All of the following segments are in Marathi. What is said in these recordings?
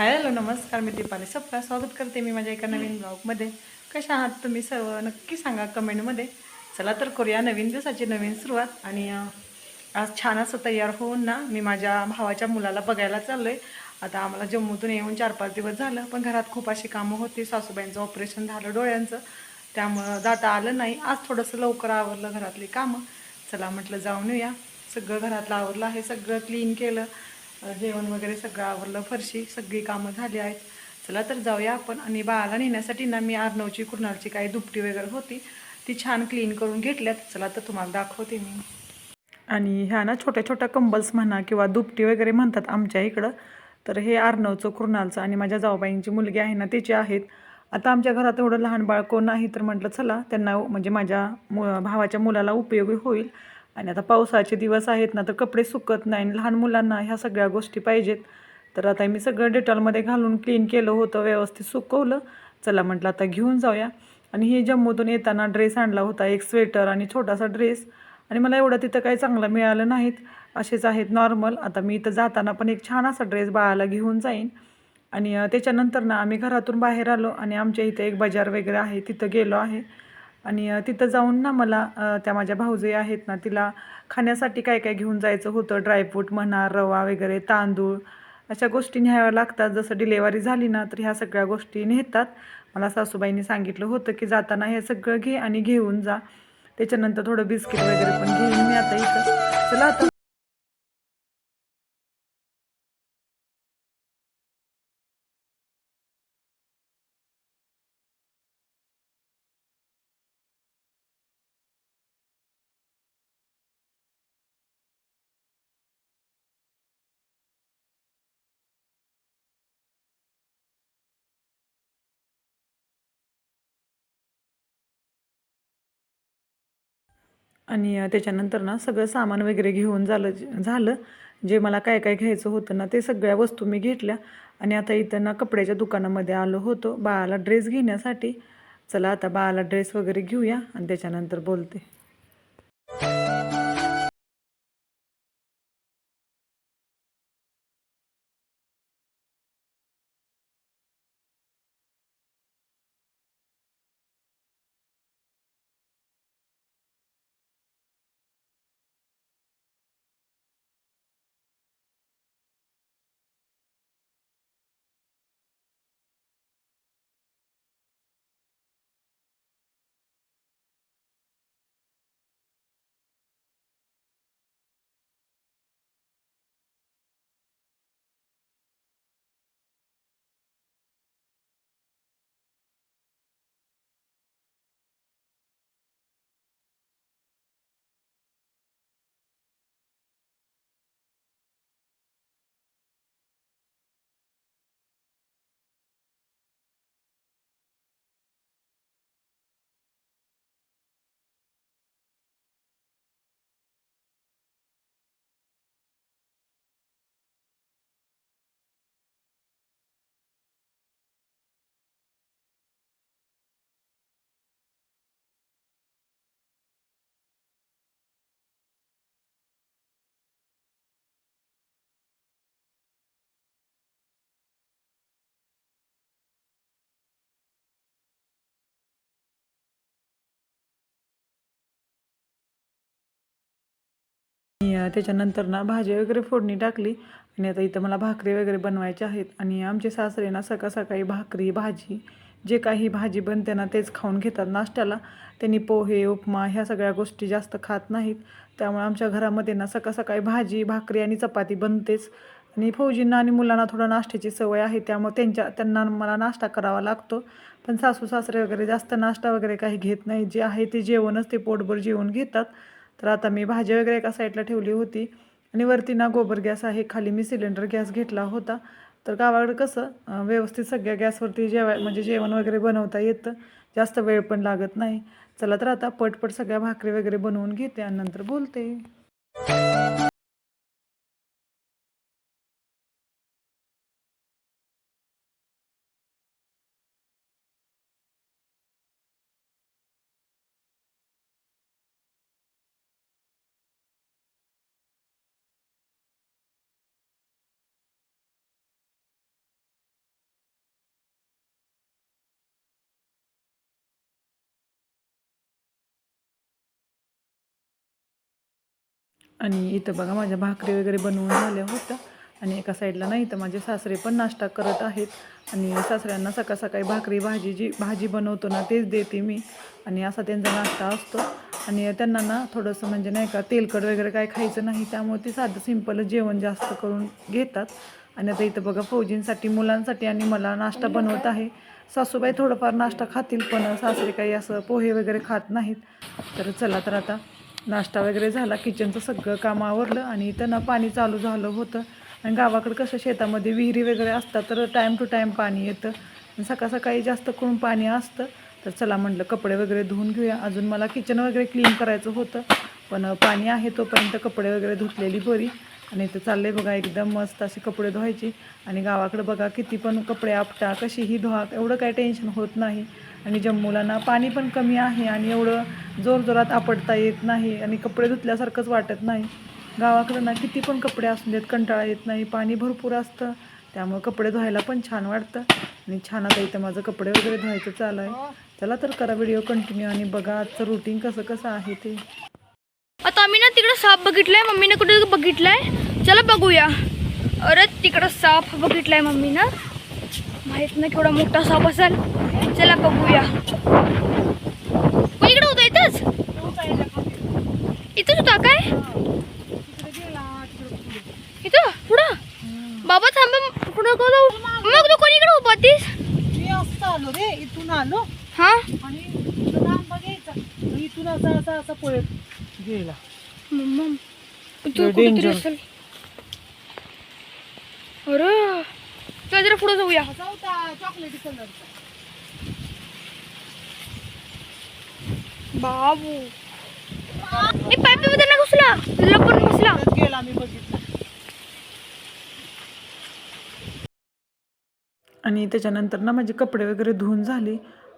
हॅलो नमस्कार मी दीपाली सप्पा स्वागत करते मी माझ्या एका नवीन ब्लॉगमध्ये कशा आहात तुम्ही सर्व? नक्की सांगा कमेंटमध्ये. चला तर करूया नवीन दिवसाची नवीन सुरुवात. आणि आज छान असं तयार होऊन ना मी माझ्या भावाच्या मुलाला बघायला चाललो आहे आता आम्हाला जम्मूतून येऊन चार पाच दिवस झालं पण घरात खूप अशी कामं होती. सासूबाईंचं ऑपरेशन झालं डोळ्यांचं. त्यामुळं जाता आलं नाही. आज थोडंसं लवकर आवरलं घरातली कामं. चला म्हटलं जाऊन येऊया. सगळं घरातलं आवरलं आहे सगळं क्लीन केलं. जेवण वगैरे सगळं आवरलं फरशी सगळी कामं झाली आहेत. चला तर जाऊया आपण. आणि बाळाला नेण्यासाठी ना मी आर्नवची कुर्नाळची काही दुपटी वगैरे होती ती छान क्लीन करून घेतल्यात. चला तर तुम्हाला दाखवते मी. आणि ह्या ना छोट्या छोट्या कंबल्स म्हणा किंवा दुपटी वगैरे म्हणतात आमच्या इकडं. तर हे आर्नवचं कुरणालचं आणि माझ्या जाऊबाईंची मुलगी आहे ना तिची आहेत. आता आमच्या घरात एवढं लहान बाळ कोण नाही तर म्हटलं चला त्यांना म्हणजे माझ्या मु भावाच्या मुलाला उपयोगी होईल. आणि आता पावसाचे दिवस आहेत ना तर कपडे सुकत नाही आणि लहान मुलांना ह्या सगळ्या गोष्टी पाहिजेत. तर आता मी सगळं डेटॉलमध्ये घालून क्लीन केलं होतं व्यवस्थित सुकवलं. चला म्हटलं आता घेऊन जाऊया. आणि हे जम्मूतून येताना ड्रेस आणला होता एक स्वेटर आणि छोटासा ड्रेस आणि मला एवढं तिथं काही चांगलं मिळालं नाहीत. असेच आहेत नॉर्मल आता मी इथं जाताना पण एक छान असा ड्रेस बाळाला घेऊन जाईन. आणि त्याच्यानंतर ना आम्ही घरातून बाहेर आलो आणि आमच्या इथे एक बाजार वगैरे आहे तिथं गेलो आहे. आणि तिथं जाऊन ना मला त्या माझ्या भाऊजी आहेत ना तिला खाण्यासाठी काय काय घेऊन जायचं होतं ड्रायफ्रूट म्हणा रवा वगैरे तांदूळ अशा गोष्टी न्याव्या लागतात. जसं डिलेवरी झाली ना तर ह्या सगळ्या गोष्टी नेतात. मला सासूबाईंनी सांगितलं होतं की जाताना हे सगळं घे आणि घेऊन जा. त्याच्यानंतर थोडं बिस्किट वगैरे पण घेऊन मी आता इथं. चला आता आणि त्याच्यानंतर ना सगळं सामान वगैरे घेऊन झालं झालं. जे मला काय काय घ्यायचं होतं ना ते सगळ्या वस्तू मी घेतल्या. आणि आता इथं ना कपड्याच्या दुकानामध्ये आलो होतो बाळाला ड्रेस घेण्यासाठी. चला आता बाळाला ड्रेस वगैरे घेऊया आणि त्याच्यानंतर बोलते. त्याच्यानंतर ना भाजी वगैरे फोडणी टाकली आणि आता इथं मला भाकरी वगैरे बनवायच्या आहेत. आणि आमचे सासरे ना सकाळ सकाळी भाकरी भाजी जे काही भाजी बनते ना तेच खाऊन घेतात नाश्त्याला. त्यांनी पोहे उपमा ह्या सगळ्या गोष्टी जास्त खात नाहीत. त्यामुळे आमच्या घरामध्ये ना सकाळ सकाळी भाजी भाकरी आणि चपाती बनतेच. आणि फौजींना आणि मुलांना थोडं नाश्त्याची सवय आहे त्यामुळे त्यांच्या त्यांना मला नाश्ता करावा लागतो. पण सासू सासरे वगैरे जास्त नाश्ता वगैरे काही घेत नाही. जे आहे ते जेवणच ते पोटभर जेवण घेतात. तर आता मी भाजी वगैरे एका साईडला ठेवली होती आणि वरती ना गोबर गॅस आहे खाली मी सिलेंडर गॅस घेतला होता. तर गावाकडं कसं व्यवस्थित सगळ्या गॅसवरती जेवाय म्हणजे जेवण वगैरे बनवता येतं. जास्त वेळ पण लागत नाही. चला तर आता पटपट सगळ्या भाकरी वगैरे बनवून घेते आणि नंतर बोलते. आणि इथं बघा माझ्या भाकरी वगैरे बनवून झाल्या होत्या. आणि एका साईडला नाही तर माझे सासरे पण नाश्ता करत आहेत. आणि सासऱ्यांना सकाळ सकाळी भाकरी भाजी जी भाजी बनवतो ना तेच देते मी. आणि असा त्यांचा नाश्ता असतो. आणि त्यांना ना थोडंसं म्हणजे नाही का तेलकट वगैरे काय खायचं नाही त्यामुळे ते साधं सिंपलच जेवण जास्त करून घेतात. आणि आता इथं बघा फौजींसाठी मुलांसाठी आणि मला नाश्ता बनवत आहे. सासूबाई थोडंफार नाश्ता खातील पण सासरे काही असं पोहे वगैरे खात नाहीत. तर चला तर आता नाश्ता वगैरे झाला किचनचं सगळं काम आवरलं आणि इथं ना पाणी चालू झालं होतं. आणि गावाकडं कसं शेतामध्ये विहिरी वगैरे असतात तर टाईम टू टाईम पाणी येतं. सकाळ सकाळी जास्त करून पाणी असतं. तर चला म्हटलं कपडे वगैरे धुवून घेऊया. अजून मला किचन वगैरे क्लीन करायचं होतं पण पाणी आहे तोपर्यंत कपडे वगैरे धुतलेली बरी. आणि इथं चालले बघा एकदम मस्त असे कपडे धुवायचे. आणि गावाकडे बघा किती पण कपडे आपटा कशीही धुवा एवढं काही टेन्शन होत नाही. आणि जम्मूला ना पाणी पण कमी आहे आणि एवढं जोरजोरात आपडता येत नाही आणि कपडे धुतल्यासारखंच वाटत नाही. गावाकडं ना किती पण कपडे असू देत कंटाळा येत नाही. पाणी भरपूर असतं त्यामुळे कपडे धुवायला पण छान वाटतं. आणि छान आता इथं माझं कपडे वगैरे धुवायचं चालू आहे चला तर करा व्हिडिओ कंटिन्यू आणि बघा आजचं रुटीन कसं कसं आहे ते. आता आम्ही ना तिकडं साप बघितलाय मम्मीने कुठे बघितलाय? चला बघूया. अरे तिकडं साप बघितलाय मम्मीनं. माहीत नाही केवढा मोठा साप असेल. चला बघूया. इकडं होता इथंच? इथंच होता काय? इथं पुढं? बाबा थांबा पुढं मग तू कोणीकडे उभा तीस? आलो रे इथून आलो हा? आणि इथून असा असा असा पळत गेला मम्मा तू कुठेतरी. असेल. अरे! चला जरा पुढे जाऊया. चॉकलेटी बाबू. ए पाईपमध्ये ना घुसला. तुला पण घुसला गेला मी बघितला आणि त्याच्यानंतर ना माझे कपडे वगैरे धुवून झाले.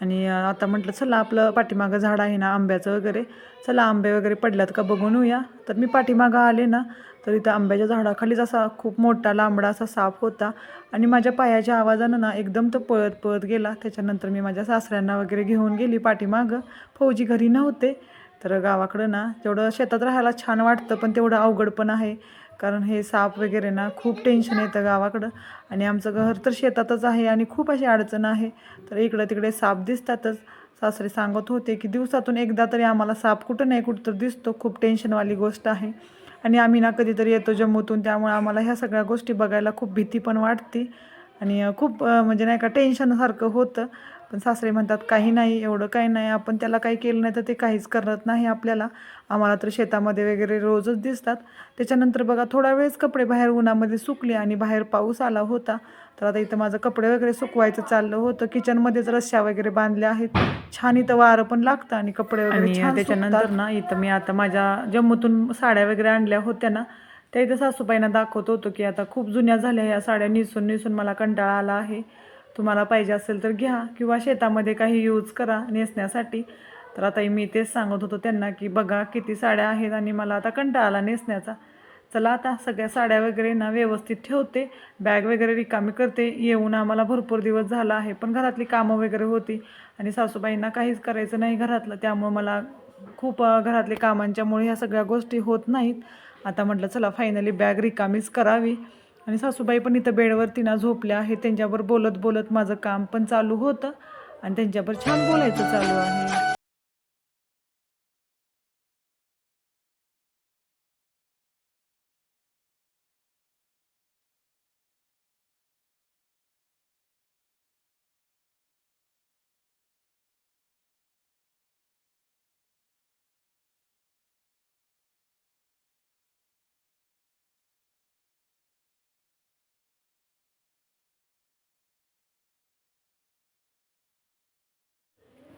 आणि आता म्हटलं चला आपलं पाठीमागं झाड आहे ना आंब्याचं वगैरे. चला आंबे वगैरे पडल्यात का बघून येऊया. तर मी पाठीमागं आले ना तर इथं आंब्याच्या झाडाखालीच असा खूप मोठा लांबडा असा साप होता. आणि माझ्या पायाच्या आवाजानं ना एकदम तो पळत पळत गेला. त्याच्यानंतर मी माझ्या सासऱ्यांना वगैरे घेऊन गेली पाठीमागं. फौजी घरी नव्हते. तर गावाकडं ना तेवढं शेतात राहायला छान वाटतं पण तेवढं अवघड पण आहे. कारण हे साप वगैरे ना खूप टेन्शन येतं गावाकडं. आणि आमचं घर तर शेतातच आहे आणि खूप अशी अडचण आहे. तर इकडं तिकडे साप दिसतातच. सासरे सांगत होते की दिवसातून एकदा तरी आम्हाला साप कुठं नाही कुठं तर दिसतो. खूप टेन्शनवाली गोष्ट आहे. आणि आम्ही ना कधीतरी येतो जम्मूतून. त्यामुळे आम्हाला ह्या सगळ्या गोष्टी बघायला खूप भीती पण वाटते. आणि खूप म्हणजे नाही का टेन्शनसारखं होतं. पण सासरे म्हणतात काही नाही एवढं काही नाही आपण त्याला काही केलं नाही तर ते काहीच करत नाही आपल्याला. आम्हाला तर शेतामध्ये वगैरे रोजच दिसतात. त्याच्यानंतर बघा थोडा वेळच कपडे बाहेर उन्हामध्ये सुकले आणि बाहेर पाऊस आला होता. तर आता इथं माझं कपडे वगैरे सुकवायचं चाललं होतं. किचनमध्येच रश्या वगैरे बांधल्या आहेत. छान इथं वारं पण लागतं आणि कपडे वगैरे छान त्याच्यानंतर ना इथं मी आता माझ्या जम्मूतून साड्या वगैरे आणल्या होत्या ना त्या इथं सासूबाईंना दाखवत होतो की आता खूप जुन्या झाल्या ह्या साड्या निसून निसून मला कंटाळा आला आहे. तुम्हाला पाहिजे असेल तर घ्या किंवा शेतामध्ये काही यूज करा नेसण्यासाठी. तर आता मी तेच सांगत होतो त्यांना की बघा किती साड्या आहेत आणि मला आता कंटाळा आला नेसण्याचा. चला आता सगळ्या साड्या वगैरे ना व्यवस्थित ठेवते. बॅग वगैरे रिकामी करते. येऊन आम्हाला भरपूर दिवस झाला आहे पण घरातली कामं वगैरे होती आणि सासूबाईंना काहीच करायचं नाही घरातलं. त्यामुळं मला खूप घरातले कामांच्यामुळे ह्या सगळ्या गोष्टी होत नाहीत. आता म्हटलं चला फायनली बॅग रिकामीच करावी. आणि सासूबाई पण इथं बेडवरती ना झोपल्या आहेत. त्यांच्यावर बोलत बोलत माझं काम पण चालू होतं. आणि त्यांच्यावर छान बोलायचं चालू आहे.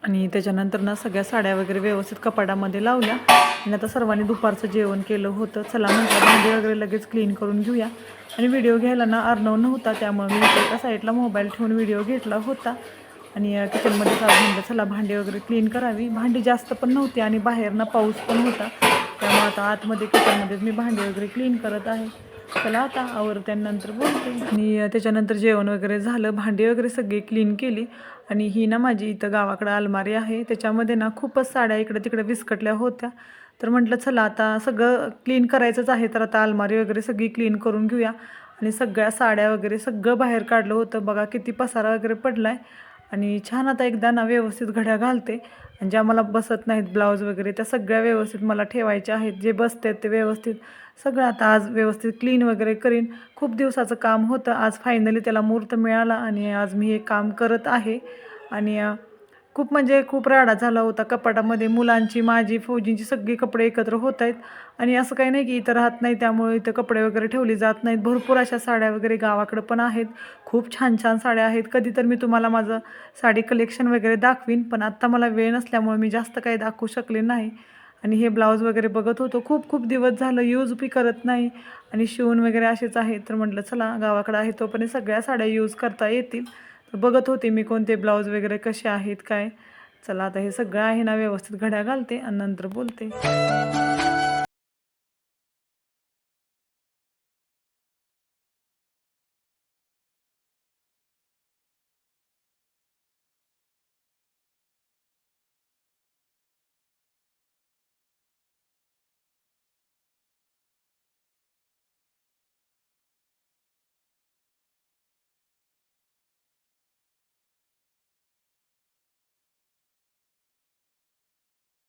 आणि त्याच्यानंतर ना सगळ्या साड्या वगैरे व्यवस्थित कपाटामध्ये लावल्या. आणि आता सर्वांनी दुपारचं जेवण केलं होतं. चला म्हटलं भांडी वगैरे लगेच क्लीन करून घेऊया. आणि व्हिडिओ घ्यायला ना अर्णव नव्हता त्यामुळे मी एका साईडला मोबाईल ठेवून व्हिडिओ घेतला होता. आणि किचनमध्ये चालू म्हणलं चला भांडी वगैरे क्लीन करावी. भांडी जास्त पण नव्हती आणि बाहेरनं पाऊस पण होता. त्यामुळे आता आतमध्ये किचनमध्येच मी भांडी वगैरे क्लीन करत आहे. चला आता आवरत्यानंतर बोलते. आणि त्याच्यानंतर जेवण वगैरे झालं. भांडी वगैरे सगळी क्लीन केली. आणि ही ना माझी इथं गावाकडं अलमारी आहे. त्याच्यामध्ये ना खूपच साड्या इकडं तिकडे विस्कटल्या होत्या. तर म्हटलं चला आता सगळं क्लीन करायचंच आहे. तर आता अलमारी वगैरे सगळी क्लीन करून घेऊया. आणि सगळ्या साड्या वगैरे सगळं बाहेर काढलं होतं. बघा किती पसारा वगैरे पडला आहे आणि छान आता एकदा ना व्यवस्थित घड्या घालते. आणि ज्या मला बसत नाहीत ब्लाऊज वगैरे त्या सगळ्या व्यवस्थित मला ठेवायच्या आहेत. जे बसत आहेत ते व्यवस्थित सगळं आता आज व्यवस्थित क्लीन वगैरे करीन. खूप दिवसाचं काम होतं. आज फायनली त्याला मुहूर्त मिळाला आणि आज मी हे काम करत आहे. आणि खूप म्हणजे खूप राडा झाला होता कपाटामध्ये. मुलांची माझी फौजींची सगळी कपडे एकत्र होत आहेत. आणि असं काही नाही की इथं राहत नाही त्यामुळे इथं कपडे वगैरे ठेवली जात नाहीत. भरपूर अशा साड्या वगैरे गावाकडं पण आहेत. खूप छान छान साड्या आहेत. कधी तर मी तुम्हाला माझं साडी कलेक्शन वगैरे दाखवीन पण आत्ता मला वेळ नसल्यामुळे मी जास्त काही दाखवू शकले नाही. आणि हे ब्लाऊज वगैरे बघत होतो. खूप खूप दिवस झालं यूज बी करत नाही. आणि शिवून वगैरे असेच आहेत तर म्हटलं चला गावाकडं आहे तोपर्यंत सगळ्या साड्या यूज करता येतील. तर बघत होते मी कोणते ब्लाऊज वगैरे कसे आहेत काय. चला आता हे सगळं आहे ना व्यवस्थित घड्या घालते आणि नंतर बोलते.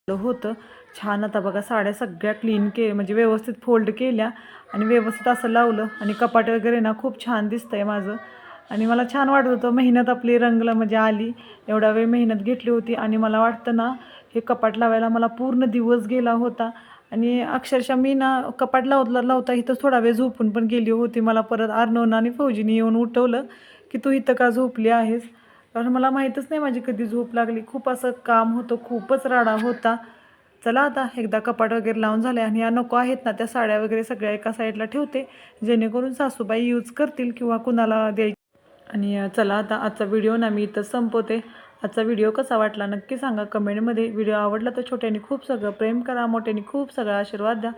होतं. छान आता बघा साड्या सगळ्या क्लीन के म्हणजे व्यवस्थित फोल्ड केल्या आणि व्यवस्थित असं लावलं. आणि कपाट वगैरे ना खूप छान दिसतंय माझं. आणि मला छान वाटत होतं मेहनत आपली रंगला म्हणजे आली. एवढा वेळ मेहनत घेतली होती आणि मला वाटतं ना हे कपाट लावायला मला पूर्ण दिवस गेला होता. आणि अक्षरशः मी ना कपाट लावला लावता इथं थोडा वेळ झोपून पण गेली होती. मला परत आर्नवनं आणि फौजीने येऊन उठवलं की तू इथं का झोपली आहेस? कारण मला माहीतच नाही माझी कधी झोप लागली. खूप असं काम होतं खूपच राडा होता. चला आता एकदा कपाट वगैरे लावून झाले आणि या नको आहेत ना त्या साड्या वगैरे सगळ्या एका साईडला ठेवते. जेणेकरून सासूबाई यूज करतील किंवा कुणाला द्यायची आणि चला आता आजचा व्हिडिओ ना मी इथं संपवते. आजचा व्हिडिओ कसा वाटला नक्की सांगा कमेंटमध्ये व्हिडिओ आवडला तर छोट्याने खूप सगळं प्रेम करा मोठ्याने खूप सगळा आशीर्वाद द्या.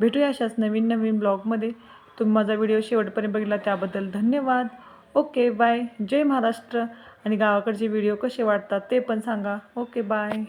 भेटूया अशाच नवीन नवीन ब्लॉगमध्ये तुम्ही माझा व्हिडिओ शेवटपर्यंत बघितला त्याबद्दल धन्यवाद. Okay bye. जय महाराष्ट्र. आणि गावाकडचे व्हिडिओ कसे वाटतात ते पण सांगा. Okay bye.